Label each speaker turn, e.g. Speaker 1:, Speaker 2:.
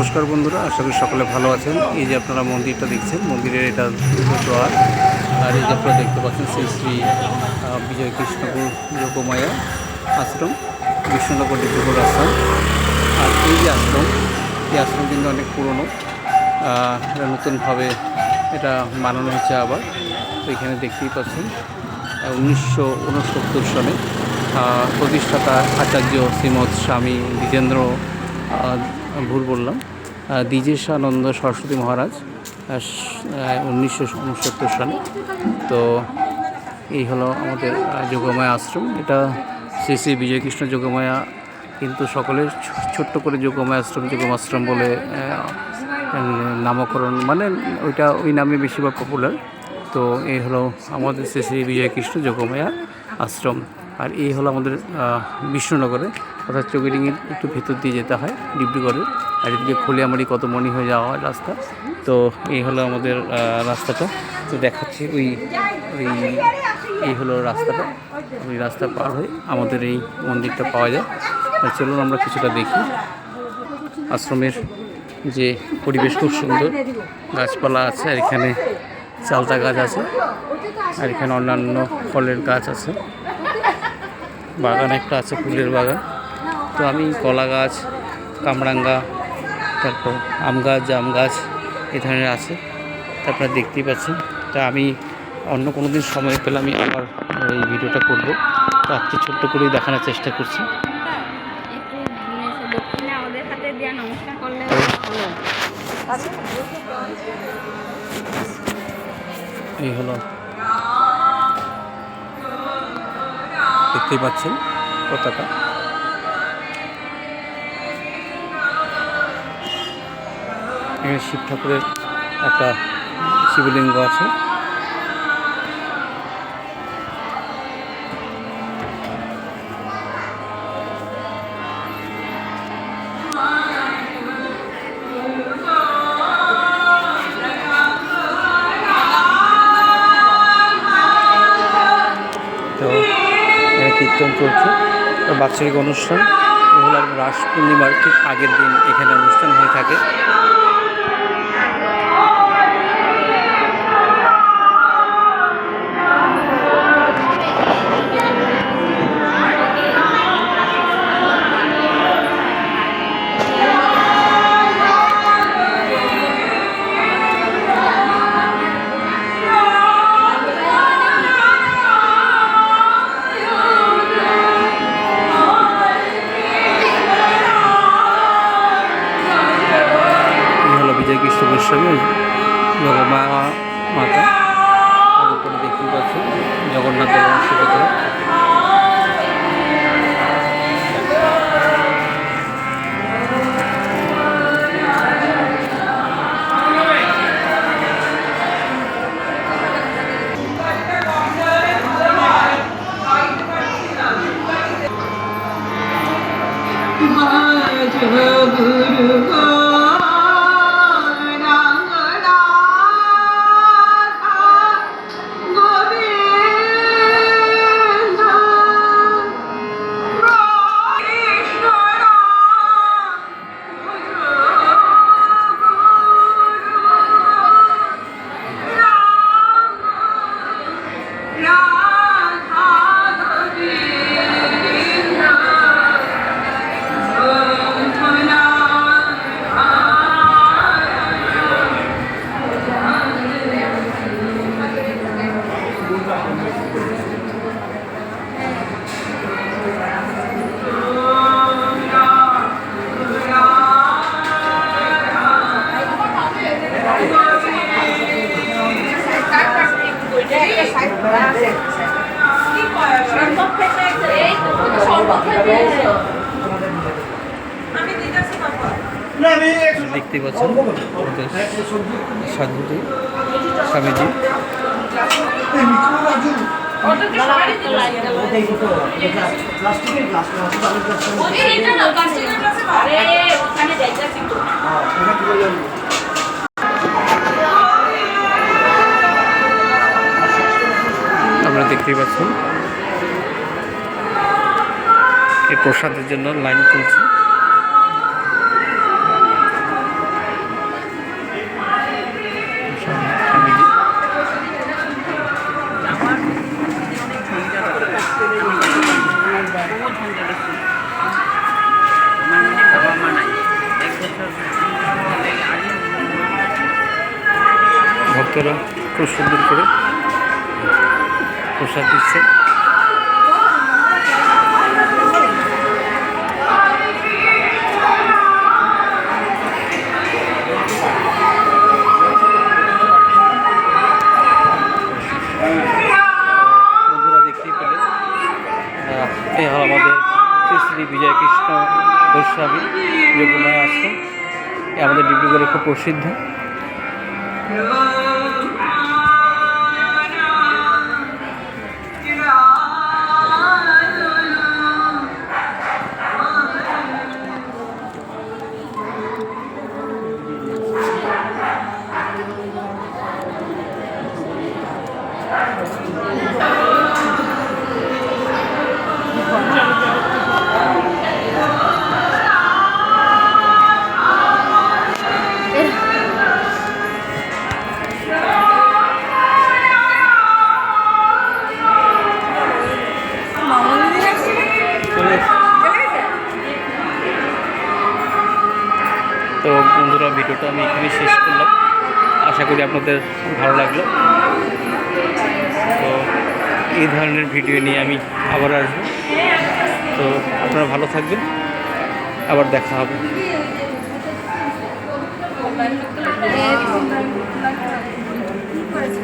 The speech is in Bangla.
Speaker 1: নমস্কার বন্ধুরা, আশা করি সকলে ভালো আছেন। এই যে আপনারা মন্দিরটা দেখছেন, মন্দিরের এটা দ্বার। আর এই যে আপনারা দেখতে পাচ্ছেন শ্রী শ্রী বিজয় কৃষ্ণপুর যোগমায়া আশ্রম, বিষ্ণুনগর ডিব্রুগড় আশ্রম। আর এই যে আশ্রম, এই আশ্রম কিন্তু অনেক পুরনো। এটা নতুনভাবে এটা বানানো হচ্ছে আবার। এখানে দেখতেই পাচ্ছেন উনিশশো উনসত্তর সালে প্রতিষ্ঠাতা আচার্য শ্রীমৎ স্বামী দ্বিজেন্দ্র ভুল বললাম। দ্বিজেশানন্দ সরস্বতী মহারাজ উনিশশো উনসত্তর সালে। তো এই হলো আমাদের যোগমায়া আশ্রম। এটা শ্রী শ্রী বিজয়কৃষ্ণ যোগমায়া, কিন্তু সকলে ছোট্ট করে যোগমায়া আশ্রম যোগমাশ্রম বলে নামকরণ মানে ওইটা ওই নামে বেশিরভাগ পপুলার তো এই হলো আমাদের শ্রী শ্রী বিজয়কৃষ্ণ যোগমায়া আশ্রম। আর এই হলো আমাদের বিষ্ণুনগরে। অর্থাৎ চৌকিডিঙের একটু ভেতর দিয়ে যেতে হয়, ডিব্রুগড়ের। আর এদিকে খলিয়ামারি কত মনি হয়ে যাওয়া হয় রাস্তা। তো এই হলো আমাদের রাস্তাটা। তো দেখাচ্ছি ওই ওই, এই হলো রাস্তাটা। ওই রাস্তা পার হয়ে আমাদের এই মন্দিরটা পাওয়া যায়। আর চলুন আমরা কিছুটা দেখি। আশ্রমের যে পরিবেশ খুব সুন্দর। গাছপালা আছে, আর এখানে চালতা গাছ আছে। আর এখানে অন্যান্য ফলের গাছ আছে। বাগান একটা আছে, ফুলের বাগান। তো আমি কলা গাছ, কামরাঙ্গা, তারপর আম গাছ, জাম গাছ এ ধরনের আছে। তা আপনারা দেখতেই পাচ্ছেন। তা আমি অন্য কোনো দিন সময় পেলে আমি আবার এই ভিডিওটা করব। তো আজকে ছোট্ট করেই দেখানোর চেষ্টা করছি। এই এসে দেখতেই পাচ্ছেন পতাকা। এখানে শিব ঠাকুরের একটা শিবলিঙ্গ আছে। কীর্তন চলছে। বাৎসরিক অনুষ্ঠান। আপনার রাস পূর্ণিমার ঠিক আগের দিন এখানে অনুষ্ঠান হয়ে থাকে। বিজয় গোস্বামী জগমা মাতা। তার উপরে দেখতে পাচ্ছেন জগন্নাথ দেবের সুভদ্রা
Speaker 2: भज
Speaker 1: পাচ্ছেন আমাদের সাধুজি স্বামীজি। আমরা দেখতেই পাচ্ছেন এই প্রসাদের জন্য লাইন চলছে ভক্তরা খুব সুন্দর করে প্রসাদ দিচ্ছে। আহ, হল আমাদের শ্রী বিজয় কৃষ্ণ গোস্বামী যোগমায় আশ্রম। এ আমাদের ডিব্রুগড়ে খুব প্রসিদ্ধ। Love. তো বন্ধুরা, ভিডিওটা আমি এখানে শেষ করলাম। আশা করি আপনাদের ভালো লাগল। তো এই ধরনের ভিডিও নিয়ে আমি আবার আসব। তো আপনারা ভালো থাকবেন। আবার দেখা হবে।
Speaker 3: করেছে